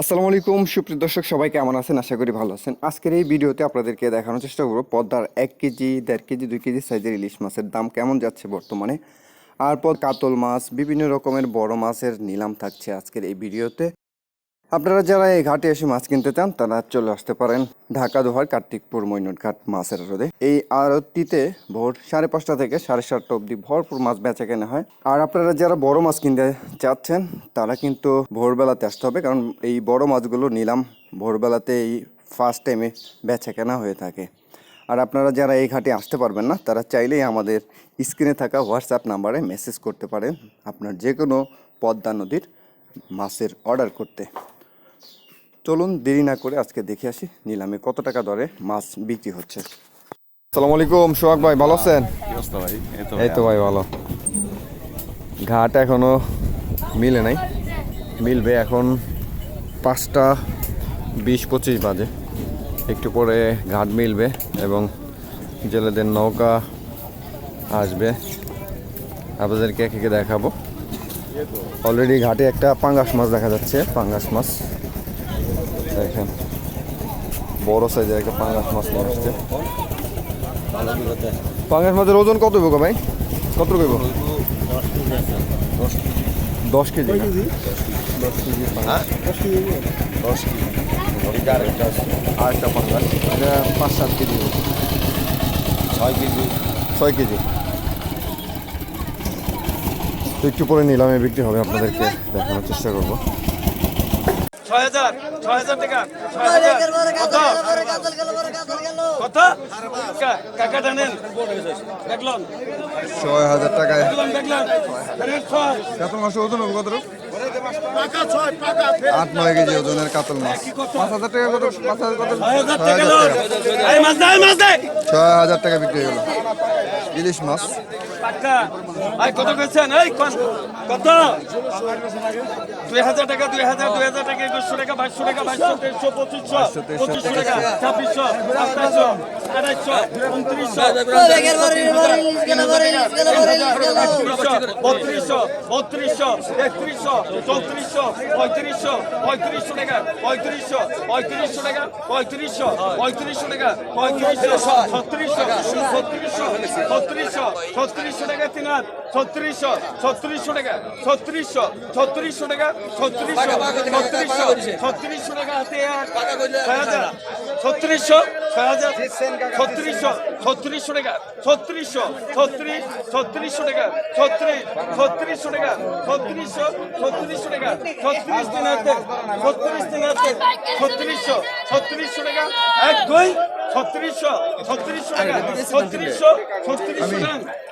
আসসালামু আলাইকুম, সুপ্রিয় দর্শক, সবাই কেমন আছেন? আশা করি ভালো আছেন। আজকের এই ভিডিওতে আপনাদেরকে দেখানোর চেষ্টা করব পদ্মার এক কেজি, দেড় কেজি, দুই কেজি সাইজের ইলিশ মাছের দাম কেমন যাচ্ছে বর্তমানে। আর পর কাতল মাছ, বিভিন্ন রকমের বড় মাছের নিলাম থাকছে আজকের এই ভিডিওতে। আপনারা যারা এই ঘাটে এসে মাছ কিনতে চান, তারা চলে আসতে পারেন ঢাকা দোহার কার্তিকপুর মৈনট ঘাট মাছের রোদে। এই আরতিতে ভোর সাড়ে পাঁচটা থেকে সাড়ে সাতটা অবধি ভরপুর মাছ বেচা কেনা হয়। আর আপনারা যারা বড় মাছ কিনতে চাচ্ছেন, তারা কিন্তু ভোরবেলাতে আসতে হবে, কারণ এই বড় মাছগুলো নিলাম, ভোরবেলাতে এই ফার্স্ট টাইমে বেচা কেনা হয়ে থাকে। আর আপনারা যারা এই ঘাটে আসতে পারবেন না, তারা চাইলেই আমাদের স্ক্রিনে থাকা হোয়াটসঅ্যাপ নাম্বারে মেসেজ করতে পারেন, আপনার যে কোনো পদ্মা নদীর মাছের অর্ডার করতে। চলুন দেরি না করে আজকে দেখে আসি নিলামে কত টাকা দরে মাছ বিক্রি হচ্ছে। আসসালামু আলাইকুম সোহাগ ভাই ভালো আছেন? কি ভাই? এই তো ভাই ভালো। ঘাট এখনও মিলে নাই। মিলবে এখন পাঁচটা বিশ পঁচিশ বাজে। একটু পরে ঘাট মিলবে এবং জেলেদের নৌকা আসবে। আপনাদেরকে একে দেখাবো। অলরেডি ঘাটে একটা পাঙ্গাস মাছ দেখা যাচ্ছে পাঙ্গাস মাছ। দেখেন বড় সাইজের একটা পাঙ্গাস মাছ নিয়ে আসছে। পাঙ্গাস মাছের ওজন কত গো ভাই? কত হইব দশ কেজি। না? আর একটা পাঙ্গাস এটা পাঁচ সাত কেজি? ছয় কেজি। ছয় কেজি একটু পরে নিলামে বিক্রি হবে আপনাদেরকে। দেখানোর চেষ্টা করব। ছয় হাজার ছয় হাজার টাকা ছয় হাজার। কত? কত? কাকা টানেন। দেখলাম ছয় হাজার টাকায়। দেখলাম দেখলাম রেট ছয়। কাতল মাছ ওজন হবে কত আট নয় কেজি ওজনের কাতল মাছ। পাঁচ হাজার টাকা কত? পাঁচ হাজার কত? ছয় হাজার টাকা বিক্রি হয়ে গেল ইলিশ মাছ। টাকা এই কত পেয়েছেন এই কত? দুই হাজার টাকা দুই হাজার দুই হাজার টাকা একুশশো টাকা বাইশশো টাকা বাইশশো তেইশশো পঁচিশশো পঁচিশশো টাকা ছাব্বিশশো সাতাইশশো আড়াইশো উনত্রিশশো বত্রিশশো বত্রিশশো একত্রিশশো চৌত্রিশশো পঁয়ত্রিশশো পঁয়ত্রিশশো টাকা পঁয়ত্রিশশো পঁয়ত্রিশশো টাকা পঁয়ত্রিশশো পঁয়ত্রিশশো টাকা পঁয়ত্রিশশো ছত্রিশশো ছত্রিশশো ছত্রিশশো ছত্রিশশো টাকা তিন হাত ছত্রিশশো ছত্রিশশো টাকা ছত্রিশশো ছত্রিশশো টাকা ছত্রিশশো ছত্রিশশো ছত্রিশশো টাকা হাতে এক ছয় হাজার ছত্রিশশো ছয় হাজার ছত্রিশশো ছত্রিশশো টাকা ছত্রিশশো ছত্রিশ ছত্রিশশো টাকা ছত্রিশ ছত্রিশশো টাকা ছত্রিশশো ছত্রিশশো টাকা ছত্রিশ দিন হাতে ছত্রিশ দিন হাতে ছত্রিশশো ছত্রিশশো টাকা এক দুই ছত্রিশশো ছত্রিশশো টাকা ছত্রিশশো ছত্রিশশো টাকা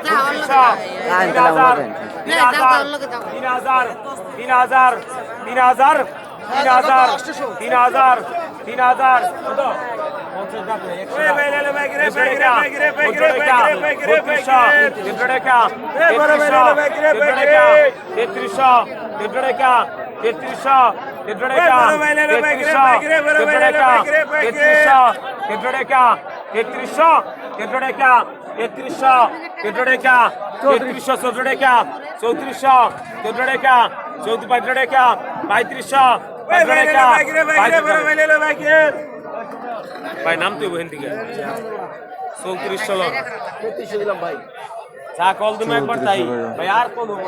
তিন হাজার তিন হাজার তিন হাজার তিন হাজার তিন হাজার তিন হাজার তেত্রিশশো তেত্রিশশো তেত্রিশশো তেত্রিশশো তেত্রিশশো তেত্রিশশো তেত্রিশশো তেত্রিশশো দেড়শো টাকা তেত্রিশশো দেড়শো টাকা তেত্রিশশো চৌদ্দ টাকা চৌত্রিশশো চৌদ্দ টাকা চৌদ্দ পঁয়ত্রিশ টাকা পঁয়ত্রিশশো টাকা ভাই নাম তুই বহেন থেকে চৌত্রিশশো লোক। চা কল তুমি একবার তাই। ভাই আর কল হব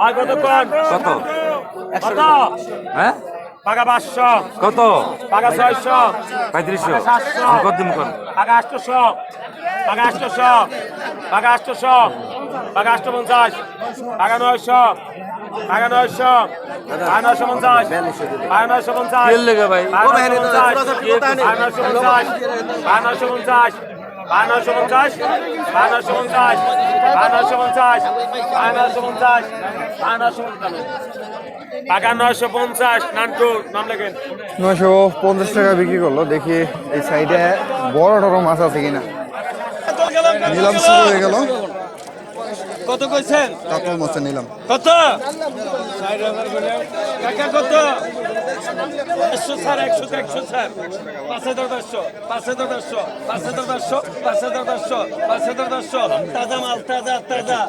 আর কত কত? কত? হ্যাঁ? পাকা পাঁচশো। কত? পাকা ছয়শো। পঁয়ত্রিশশো। কত দিন কর? পাকা আটশোশো। পাকা আটশোশো। পাকা আটশোশো। পাকা আটশো পঞ্চাশ পাকা নয়শো। পাকা নয়শো পাকা নয়শো পঞ্চাশ পাকা নয়শো পঞ্চাশ। পাকা নয়শো পঞ্চাশ পাকা নয়শো পঞ্চাশ নয়শো পঞ্চাশ নয়শো পঞ্চাশ নয়শো পঞ্চাশ নয়শো পঞ্চাশ। নয়শো পঞ্চাশ টাকা নয়শো পঞ্চাশ নান্টু নাম লেখেন। নয়শো পঞ্চাশ টাকা বিক্রি করল। দেখি এই সাইডে বড় টড় মাছ আছে কিনা। নিলাম শুরু হয়ে গেল। কত কইছেন? কাতল মাছে নিলাম। কত? কত? একশো স্যার, একশো একশো স্যার। পাঁচ হাজার দশশো পাঁচ হাজার দশশো পাঁচ হাজার দশশো পাঁচ হাজার দশশো পাঁচ হাজার দশশো তাজা মাল, তাজা তাজা।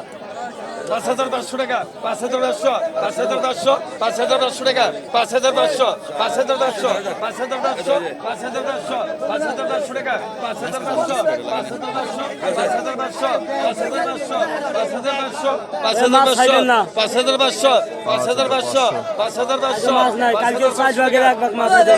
পাঁচ হাজার দশশো টাকা পাঁচ হাজার দশশো পাঁচ হাজার দশশো পাঁচ হাজার দশশো টাকা পাঁচ হাজার দশশো পাঁচ হাজার দশশো পাঁচ হাজার দশশো পাঁচ হাজার দশশো পাঁচ হাজার দশশো টাকা পাঁচ হাজার দশশো পাঁচ হাজার দশশো পাঁচ হাজার দশশো পাঁচ হাজার দশশো পাঁচ হাজার দশশো পাঁচ হাজার দশশো পাঁচ হাজার পাঁচশো পাঁচ হাজার পাঁচশো পাঁচ হাজার পাঁচশো পাঁচ মাছ দিতে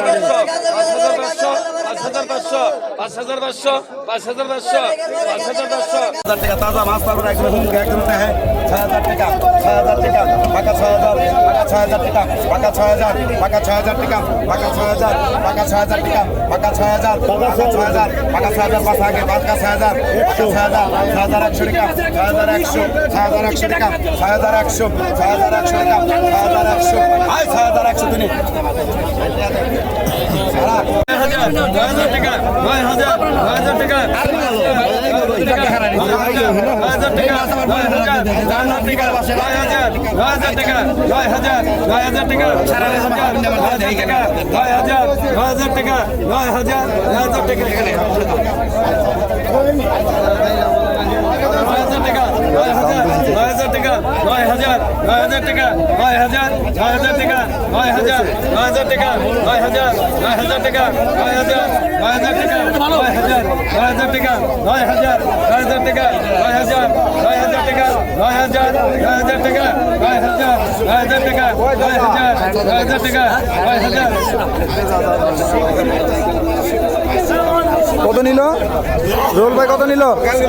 পাঁচ হাজার পাঁচশো পাঁচ হাজার পাঁচশো পাঁচ হাজার পাঁচশো পাঁচ হাজার পাঁচশো পাঁচ হাজার পাঁচশো হাজার টাকা তাজা মাছ পাবেন একদম একদম ছয় হাজার টাকা ছয় হাজার টাকা পাকা ছয় হাজার পাকা ছয় হাজার টাকা পাকা ছয় হাজার পাকা ছয় হাজার টাকা পাকা ছয় হাজার পাকা ছয় হাজার টাকা পাকা ছয় হাজার পাকা ছয় হাজার পাকা ছয় হাজার পাঁচ আগে পাকা ছয় হাজার ছয় হাজার ছয় হাজার একশো টাকা ছয় হাজার একশো ছয় হাজার একশো টাকা ছয় হাজার একশো ছয় হাজার একশো টাকা ছয় হাজার একশো আয় ছয় হাজার একশো তিনি নয় হাজার নয় হাজার টাকা নয় হাজার নয় হাজার টাকা টাকা হারানি টাকা। নয় হাজার নয় হাজার টাকা নয় হাজার টাকা নয় হাজার টাকা নয় হাজার নয় হাজার টাকা নয় হাজার টাকা নয় হাজার টাকা নয় হাজার নয় হাজার টাকা নয় হাজার নয় হাজার টাকা নয় হাজার নয় হাজার টাকা নয় হাজার নয় হাজার টাকা নয় হাজার নয় হাজার টাকা নয় হাজার নয় হাজার টাকা নয় হাজার নয় হাজার টাকা নয় হাজার কত নিল রোল ভাই কত নিল হাজার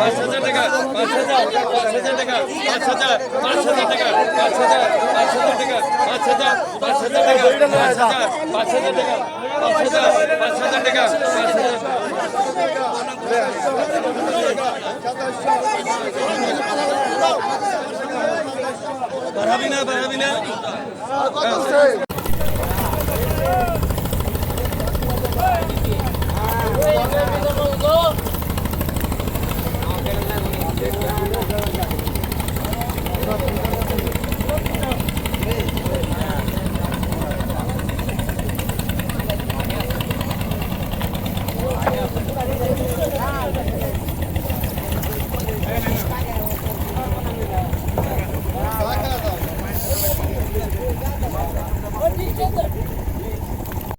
পাঁচ হাজার টাকা পাঁচ হাজার পাঁচ হাজার টাকা পাঁচ হাজার পাঁচ হাজার টাকা পাঁচ হাজার পাঁচ হাজার টাকা পাঁচ হাজার পাঁচ হাজার টাকা পাঁচ হাজার পাঁচ হাজার টাকা পাঁচ হাজার পাঁচ হাজার টাকা পাঁচ হাজার বাড়াবি না বাড়াবি না